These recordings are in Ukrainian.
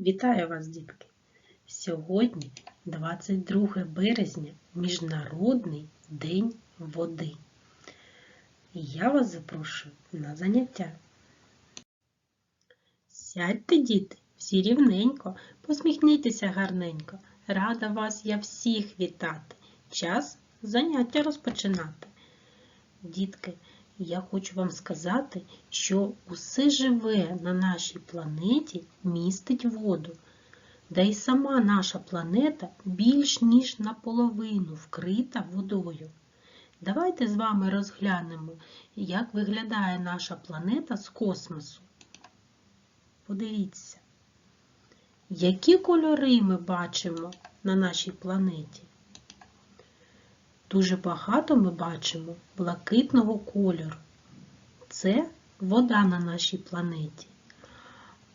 Вітаю вас, дітки! Сьогодні 22 березня, Міжнародний день води. Я вас запрошую на заняття. Сядьте, діти, всі рівненько, посміхніться гарненько. Рада вас я всіх вітати. Час заняття розпочинати. Дітки, я хочу вам сказати, що усе живе на нашій планеті містить воду. Да й сама наша планета більш ніж наполовину вкрита водою. Давайте з вами розглянемо, як виглядає наша планета з космосу. Подивіться, які кольори ми бачимо на нашій планеті. Дуже багато ми бачимо блакитного кольору. Це вода на нашій планеті.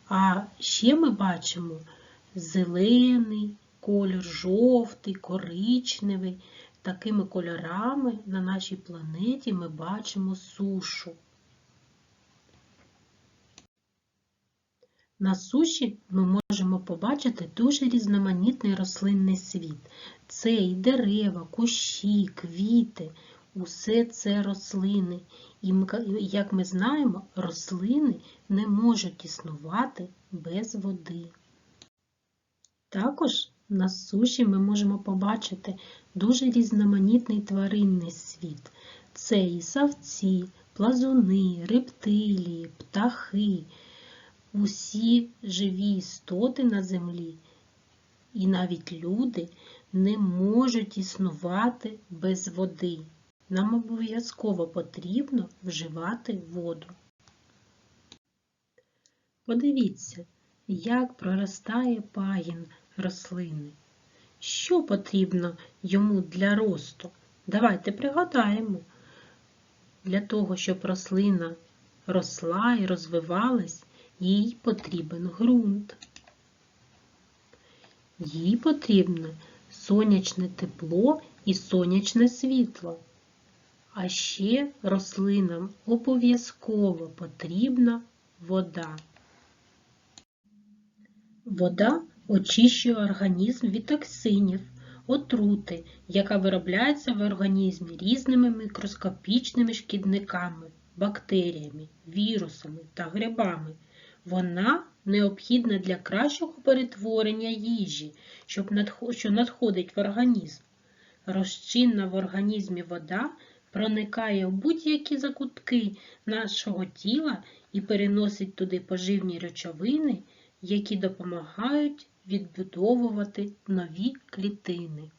А ще ми бачимо зелений колір, жовтий, коричневий. Такими кольорами на нашій планеті ми бачимо сушу. На суші ми можемо побачити дуже різноманітний рослинний світ. Це і дерева, кущі, квіти, усе це рослини. І, як ми знаємо, рослини не можуть існувати без води. Також на суші ми можемо побачити дуже різноманітний тваринний світ. Це і савці, плазуни, рептилії, птахи, усі живі істоти на землі. І навіть люди не можуть існувати без води. Нам обов'язково потрібно вживати воду. Подивіться, як проростає пагін рослини. Що потрібно йому для росту? Давайте пригадаємо. Для того, щоб рослина росла і розвивалась, їй потрібен ґрунт. Їй потрібно сонячне тепло і сонячне світло. А ще рослинам обов'язково потрібна вода. Вода очищує організм від токсинів, отрути, яка виробляється в організмі різними мікроскопічними шкідниками, бактеріями, вірусами та грибами. Вона необхідна для кращого перетворення їжі, що надходить в організм. Розчинна в організмі вода проникає в будь-які закутки нашого тіла і переносить туди поживні речовини, які допомагають відбудовувати нові клітини.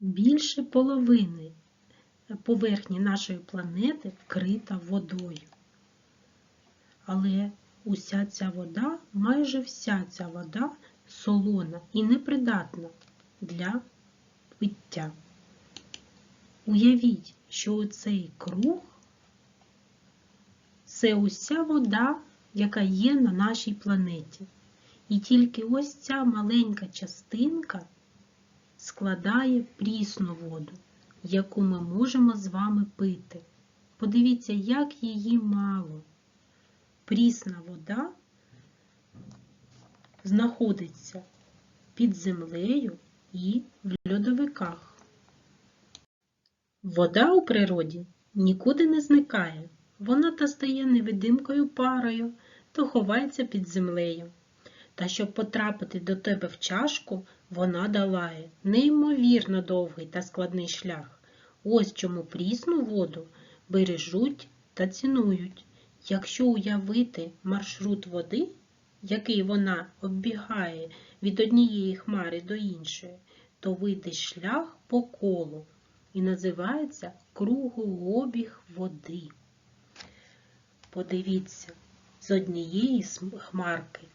Більше половини поверхні нашої планети вкрита водою. Але уся ця вода, майже вся ця вода солона і непридатна для пиття. Уявіть, що цей круг це уся вода, яка є на нашій планеті. І тільки ось ця маленька частинка складає прісну воду, яку ми можемо з вами пити. Подивіться, як її мало. Прісна вода знаходиться під землею і в льодовиках. Вода у природі нікуди не зникає. Вона то стає невидимкою парою, то ховається під землею. Та щоб потрапити до тебе в чашку, вона долає неймовірно довгий та складний шлях. Ось чому прісну воду бережуть та цінують. Якщо уявити маршрут води, який вона оббігає від однієї хмари до іншої, то вийде шлях по колу і називається кругообіг води. Подивіться, з однієї хмарки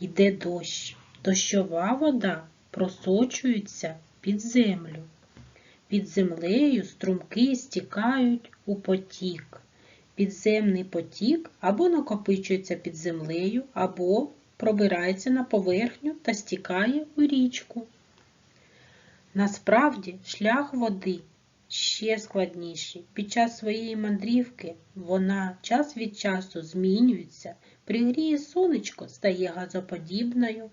йде дощ. Дощова вода просочується під землю. Під землею струмки стікають у потік. Підземний потік або накопичується під землею, або пробирається на поверхню та стікає у річку. Насправді шлях води ще складніші. Під час своєї мандрівки вона час від часу змінюється, пригріє сонечко, стає газоподібною,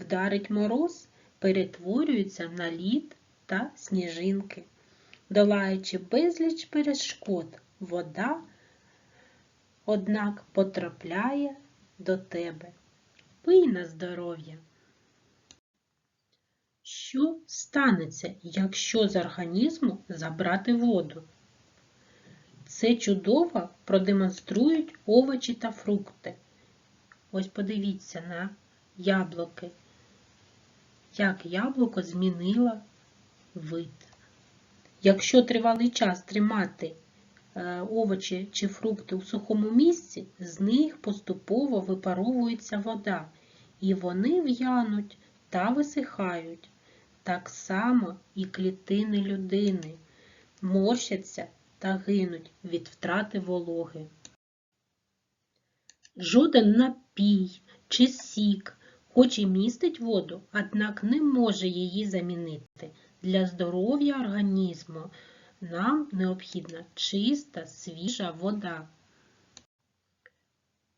вдарить мороз, перетворюється на лід та сніжинки. Долаючи безліч перешкод, вода, однак, потрапляє до тебе. Пий на здоров'я. Що станеться, якщо з організму забрати воду? Це чудово продемонструють овочі та фрукти. Ось подивіться на яблуки, як яблуко змінило вид. Якщо тривалий час тримати овочі чи фрукти у сухому місці, з них поступово випаровується вода, і вони в'януть та висихають. Так само і клітини людини морщаться та гинуть від втрати вологи. Жоден напій чи сік, хоч і містить воду, однак не може її замінити. Для здоров'я організму нам необхідна чиста, свіжа вода.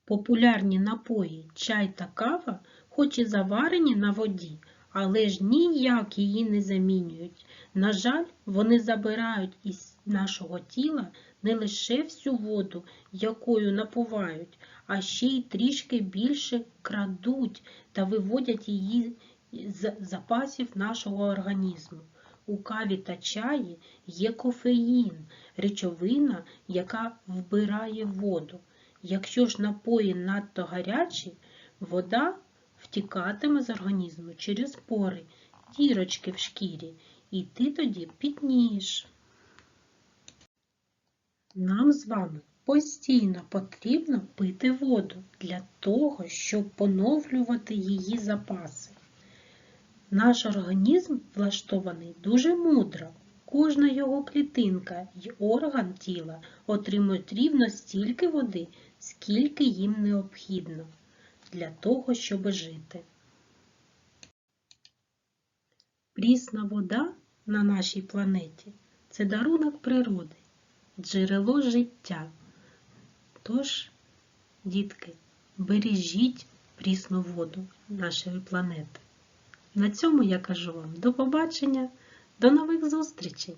Популярні напої чай та кава, хоч і заварені на воді, але ж ніяк її не замінюють. На жаль, вони забирають із нашого тіла не лише всю воду, якою напувають, а ще й трішки більше крадуть та виводять її з запасів нашого організму. У каві та чаї є кофеїн, речовина, яка вбирає воду. Якщо ж напої надто гарячі, вода втікатиме з організму через пори, дірочки в шкірі, і ти тоді пітнієш. Нам з вами постійно потрібно пити воду для того, щоб поновлювати її запаси. Наш організм влаштований дуже мудро. Кожна його клітинка й орган тіла отримують рівно стільки води, скільки їм необхідно для того, щоб жити. Прісна вода на нашій планеті це дарунок природи, джерело життя. Тож, дітки, бережіть прісну воду нашої планети. На цьому я кажу вам до побачення, до нових зустрічей!